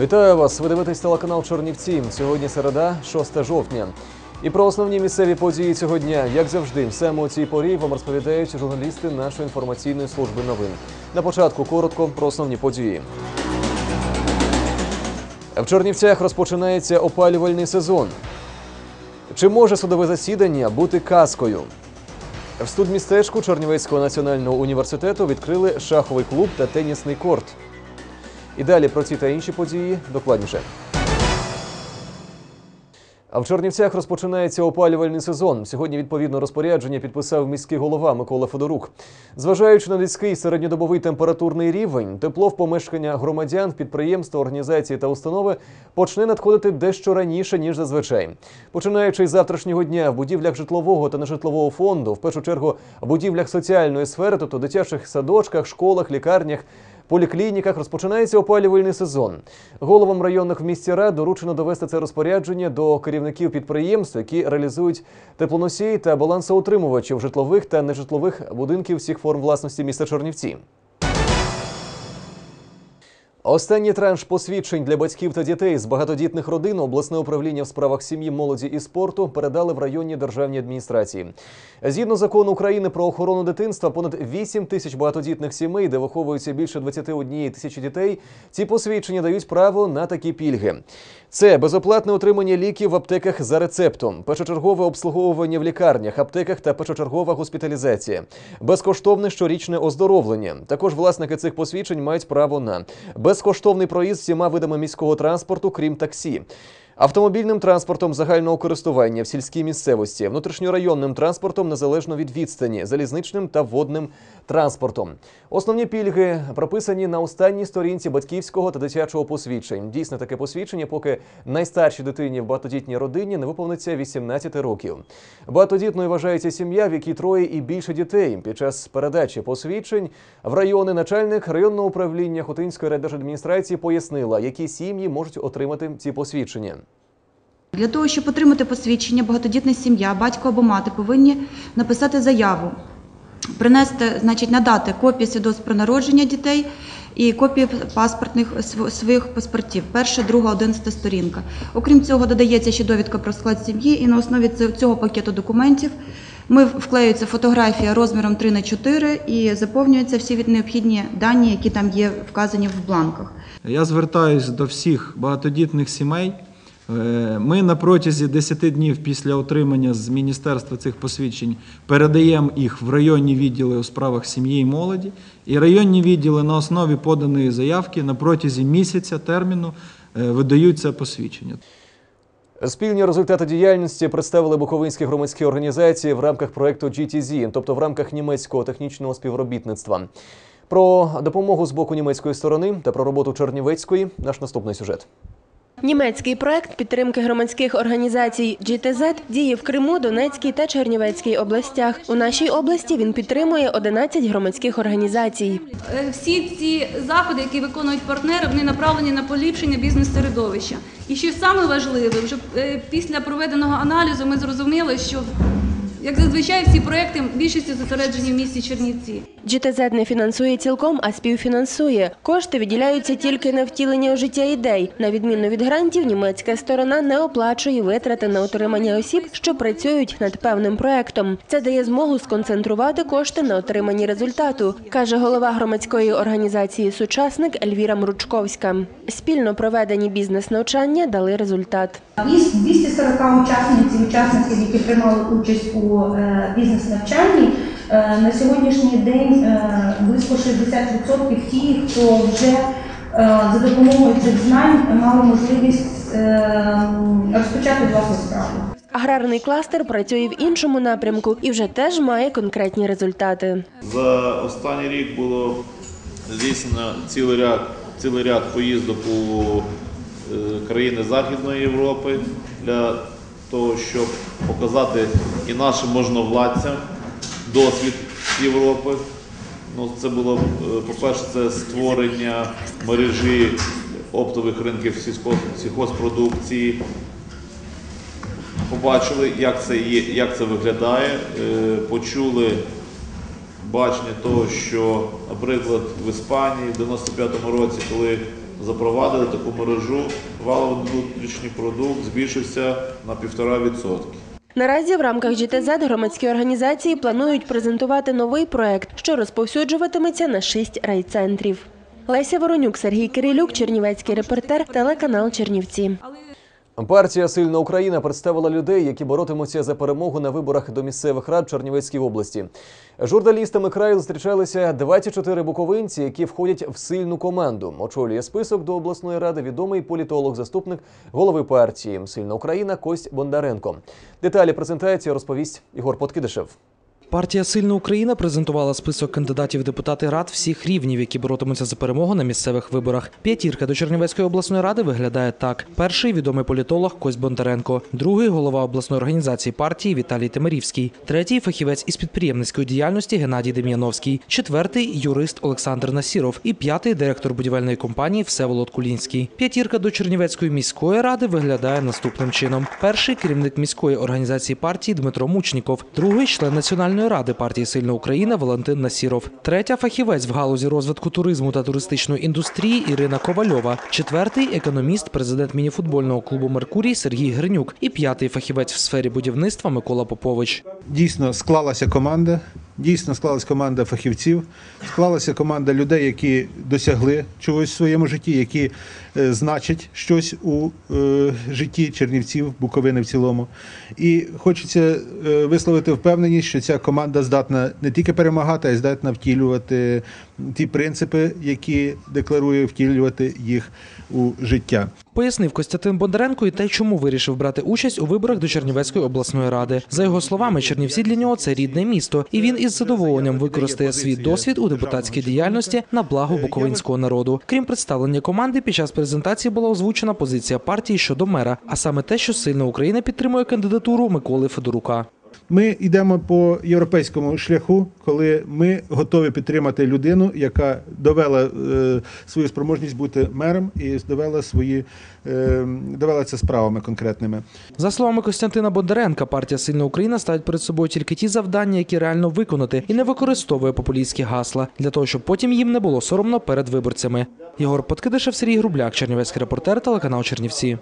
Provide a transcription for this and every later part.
Вітаю вас! Ви дивитесь телеканал Чорнівці. Сьогодні середа, 6 жовтня. І про основні місцеві події цього дня, як завжди, саме у цій порі вам розповідають журналісти нашої інформаційної служби новин. На початку коротко про основні події. В Чорнівцях розпочинається опалювальний сезон. Чи може судове засідання бути казкою? В студмістечку Чорнівецького національного університету відкрили шаховий клуб та тенісний корт. І далі про ці та інші події докладніше. А в Чорнівцях розпочинається опалювальний сезон. Сьогодні відповідно розпорядження підписав міський голова Микола Федорук. Зважаючи на низький середньодобовий температурний рівень, тепло в помешкання громадян, підприємства, організації та установи почне надходити дещо раніше ніж зазвичай. Починаючи з завтрашнього дня в будівлях житлового та нежитлового фонду, в першу чергу в будівлях соціальної сфери, тобто дитячих садочках, школах, лікарнях поліклініках розпочинається опалювальний сезон. Головам районних в місті рад доручено довести це розпорядження до керівників підприємств, які реалізують теплоносії та балансоутримувачів житлових та нежитлових будинків всіх форм власності міста Чорнівці. Останній транш посвідчень для батьків та дітей з багатодітних родин обласне управління в справах сім'ї, молоді і спорту передали в районні державні адміністрації. Згідно закону України про охорону дитинства, понад 8 тисяч багатодітних сімей, де виховується більше 21 тисячі дітей, ці посвідчення дають право на такі пільги. Це безоплатне отримання ліків в аптеках за рецептом, першочергове обслуговування в лікарнях, аптеках та першочергова госпіталізація, безкоштовне щорічне оздоровлення. Також власники цих посвідчень мають право на безкоштовний проїзд всіма видами міського транспорту, крім таксі. Автомобільним транспортом загального користування в сільській місцевості, внутрішньорайонним транспортом незалежно від відстані, залізничним та водним транспортом. Основні пільги прописані на останній сторінці батьківського та дитячого посвідчень. Дійсне таке посвідчення, поки найстаршій дитині в багатодітній родині не виповниться 18 років. Багатодітною вважається сім'я, в якій троє і більше дітей. Під час передачі посвідчень в райони начальник районного управління Хотинської райдержадміністрації пояснила, які сім'ї можуть отримати ці посвідчення. Для того, щоб отримати посвідчення, багатодітна сім'я, батько або мати повинні написати заяву, принести, значить, надати копії свідоцтв про народження дітей і копії паспортних своїх паспортів. Перша, друга, одинадцята сторінка. Окрім цього, додається ще довідка про склад сім'ї, і на основі цього пакету документів ми вклеюється фотографія розміром 3 на 4 і заповнюються всі необхідні дані, які там є вказані в бланках. Я звертаюся до всіх багатодітних сімей. Е, Ми на протязі 10 днів після отримання з міністерства цих посвідчень передаємо їх в районні відділи у справах сім'ї і молоді. І районні відділи на основі поданої заявки на протязі місяця терміну е, видають це посвідчення. Спільні результати діяльності представили буковинські громадські організації в рамках проекту GTZ, тобто в рамках німецького технічного співробітництва. Про допомогу з боку німецької сторони та про роботу Чернівецької наш наступний сюжет. Німецький проект підтримки громадських організацій GTZ діє в Криму, Донецькій та Чернівецькій областях. У нашій області він підтримує 11 громадських організацій. Е, Всі ці заходи, які виконують партнери, вони направлені на поліпшення бізнес-середовища. І що саме важливе, вже е, після проведеного аналізу ми зрозуміли, що як зазвичай всі проекти більшістю зосереджені в місті Чернівці. GTZ не фінансує цілком, а співфінансує. Кошти виділяються тільки на втілення у життя ідей. На відміну від грантів, німецька сторона не оплачує витрати на отримання осіб, що працюють над певним проектом. Це дає змогу сконцентрувати кошти на отриманні результату, каже голова громадської організації Сучасник Ельвіра Мручковська. Спільно проведені бізнес-навчання дали результат. Із 240 учасниць і учасників, які приймали участь у е, бізнес-навчанні, е, на сьогоднішній день е, близько 60% ті, хто вже за допомогою цих знань мали можливість розпочати власну справу. Аграрний кластер працює в іншому напрямку і вже теж має конкретні результати. За останній рік було здійснено цілий ряд, цілий ряд поїздок у країни Західної Європи для того, щоб показати і нашим можновладцям досвід Європи. Ну, це було, е, по-перше, це створення мережі оптових ринків сільхозпродукції, побачили, як це є, як це виглядає, е, почули бачення того, що, наприклад, в Іспанії в 95-му році, коли запровадили таку мережу, валовий внутрішній продукт збільшився на 1,5%. Наразі в рамках ЖТЗ громадські організації планують презентувати новий проект, що розповсюджуватиметься на шість райцентрів. Леся Воронюк, Сергій Кирилюк, Чернівецький репортер, телеканал Чернівці. Партія Сильна Україна представила людей, які боротимуться за перемогу на виборах до місцевих рад Чернівецькій області. Журналістами краю зустрічалися 24 буковинці, які входять в сильну команду. Очолює список до обласної ради відомий політолог, заступник голови партії Сильна Україна Кость Бондаренко. Деталі презентації розповість Ігор Подкидишев. Партія Сильна Україна презентувала список кандидатів в депутати рад всіх рівнів, які боротимуться за перемогу на місцевих виборах. П'ятірка до Чернівецької обласної ради виглядає так: перший відомий політолог Кость Бондаренко, другий голова обласної організації партії Віталій Темирівський, третій фахівець із підприємницької діяльності Геннадій Дем'яновський, четвертий юрист Олександр Насіров. І п'ятий директор будівельної компанії Всеволод Кулінський. П'ятірка до Чернівецької міської ради виглядає наступним чином: перший керівник міської організації партії Дмитро Мучніков, другий член національної ради партії Сильна Україна Валентин Насіров, третя фахівець в галузі розвитку туризму та туристичної індустрії Ірина Ковальова, четвертий економіст, президент мініфутбольного клубу Меркурій Сергій Гринюк. І п'ятий фахівець в сфері будівництва Микола Попович. дійсно склалася команда, дійсно склалася команда фахівців, склалася команда людей, які досягли чогось в своєму житті, які е, значать щось у е, житті Чернівців, Буковини в цілому. І хочеться е, висловити впевненість, що ця команда здатна не тільки перемагати, а й здатна втілювати ті принципи, які декларує втілювати їх у життя. Пояснив Костянтин Бондаренко і те, чому вирішив брати участь у виборах до Чернівецької обласної ради. За його словами, Чернівці для нього це рідне місто, і він із задоволенням використає свій досвід у депутатській діяльності на благо буковинського народу. Крім представлення команди, під час презентації була озвучена позиція партії щодо мера, а саме те, що сильна Україна підтримує кандидатуру Миколи Федорука. Ми йдемо по європейському шляху, коли ми готові підтримати людину, яка довела е, свою спроможність бути мером і довела свої е, довела це справами конкретними. За словами Костянтина Бондаренка, партія Сильна Україна ставить перед собою тільки ті завдання, які реально виконати, і не використовує популістські гасла для того, щоб потім їм не було соромно перед виборцями. Єгор Подкидишев, Сергій Грубляк, Чернівецький репортер, телеканал Чернівці.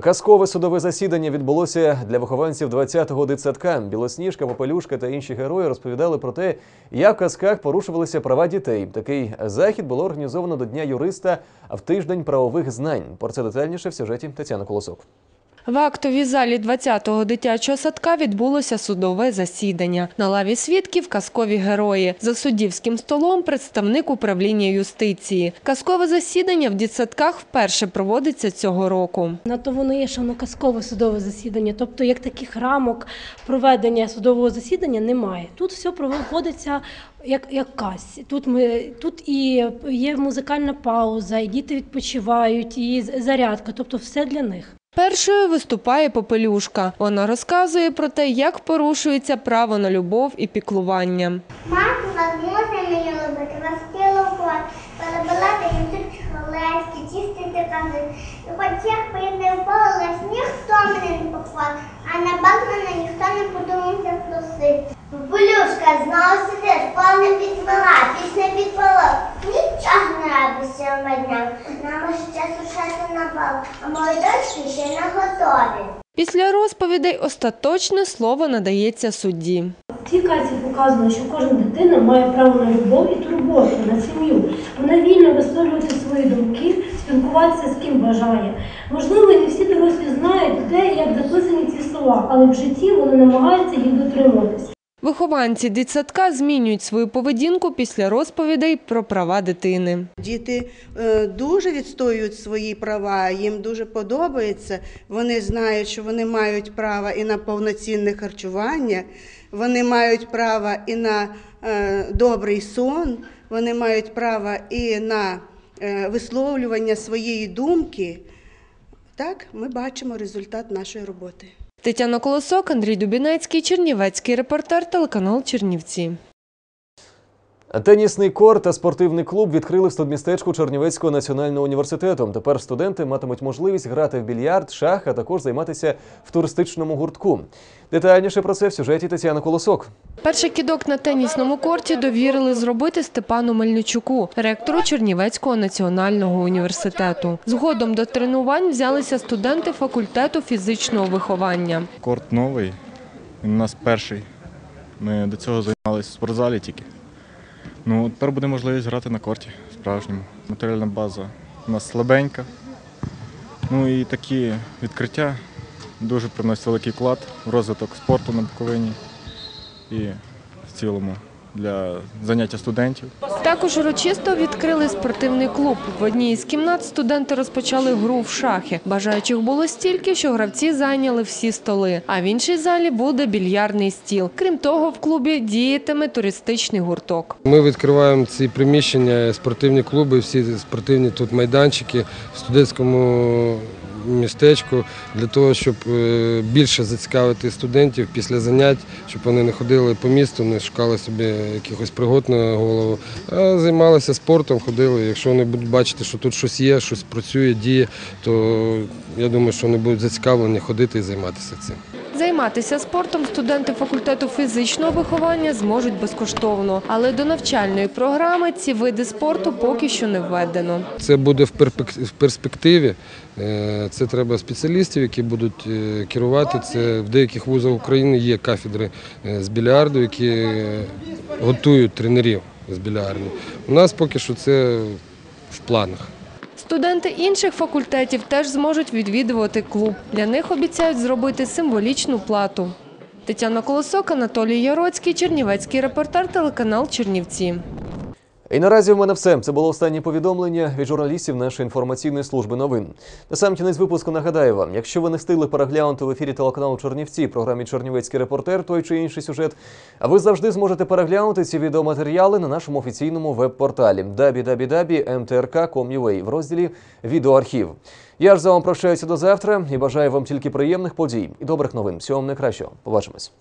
Казкове судове засідання відбулося для вихованців 20-го дитсадка. Білосніжка, Попелюшка та інші герої розповідали про те, як в казках порушувалися права дітей. Такий захід було організовано до Дня юриста в тиждень правових знань. Про це детальніше в сюжеті Тетяна Колосок. В актовій залі 20-го дитячого садка відбулося судове засідання. На лаві свідків – казкові герої. За суддівським столом – представник управління юстиції. Казкове засідання в дитсадках вперше проводиться цього року. На то воно є, що воно казкове судове засідання. Тобто, як таких рамок проведення судового засідання немає. Тут все проводиться як, як казці. Тут ми тут і є музикальна пауза, і діти відпочивають, і зарядка. Тобто, все для них. Першою виступає Попелюшка. Вона розказує про те, як порушується право на любов і піклування. Мати вас може мені любити, вас цілувати, перебирати язик леськи, чистити кази. Хоч як би не впала, ніхто мене не поклав, а на бак мене ніхто не подумався просити. Полюшка, знову сидиш, повне підвела, пісня підвела. Не робиться дням. Нам ще сушати на бал, а мої дочки ще не готові. Після розповідей остаточне слово надається судді. В цій казі показано, що кожна дитина має право на любов і турботу, на сім'ю. Вона вільно висловлювати свої думки, спілкуватися з ким бажає. Можливо, не всі дорослі знають, де і як записані ці слова, але в житті вони намагаються їх дотримуватися. Вихованці дитсадка змінюють свою поведінку після розповідей про права дитини. Діти е, дуже відстоюють свої права, їм дуже подобається. Вони знають, що вони мають право і на повноцінне харчування, вони мають право і на е, добрий сон, вони мають право і на е, висловлювання своєї думки. Так, ми бачимо результат нашої роботи. Тетяна Колосок, Андрій Дубінецький, Чернівецький репортер, телеканал Чернівці. Тенісний корт та спортивний клуб відкрили в студмістечку Чернівецького національного університету. Тепер студенти матимуть можливість грати в більярд, шах, а також займатися в туристичному гуртку. Детальніше про це в сюжеті Тетяна Колосок. Перший кідок на тенісному корті довірили зробити Степану Мельничуку, ректору Чернівецького національного університету. Згодом до тренувань взялися студенти факультету фізичного виховання. Корт новий, він у нас перший. Ми до цього займалися в спортзалі тільки. Ну, тепер буде можливість грати на корті справжньому. Матеріальна база у нас слабенька. Ну і такі відкриття дуже приносять великий вклад в розвиток спорту на Буковині і в цілому для заняття студентів. Також урочисто відкрили спортивний клуб. В одній із кімнат студенти розпочали гру в шахи. Бажаючих було стільки, що гравці зайняли всі столи. А в іншій залі буде більярдний стіл. Крім того, в клубі діятиме туристичний гурток. Ми відкриваємо ці приміщення, спортивні клуби, всі спортивні тут майданчики в студентському містечку для того, щоб е, більше зацікавити студентів після занять, щоб вони не ходили по місту, не шукали собі якихось пригод на голову, а займалися спортом, ходили. Якщо вони будуть бачити, що тут щось є, щось працює, діє, то я думаю, що вони будуть зацікавлені ходити і займатися цим. Займатися спортом студенти факультету фізичного виховання зможуть безкоштовно, але до навчальної програми ці види спорту поки що не введено. Це буде в перспективі. Е, Це треба спеціалістів, які будуть е, керувати. Це в деяких вузах України є кафедри е, з більярду, які готують тренерів з більярду. У нас поки що це в планах. Студенти інших факультетів теж зможуть відвідувати клуб. Для них обіцяють зробити символічну плату. Тетяна Колосок, Анатолій Яроцький, Чернівецький репортер, телеканал Чернівці. І наразі в мене все. Це було останнє повідомлення від журналістів нашої інформаційної служби новин. На сам кінець випуску нагадаю вам, якщо ви не встигли переглянути в ефірі телеканалу Чернівці програмі Чернівецький репортер, той чи інший сюжет, а ви завжди зможете переглянути ці відеоматеріали на нашому офіційному веб-порталі www.mtrk.com.ua в розділі Відеоархів. Я ж за вами прощаюся до завтра і бажаю вам тільки приємних подій і добрих новин. Всього вам найкращого. Побачимось.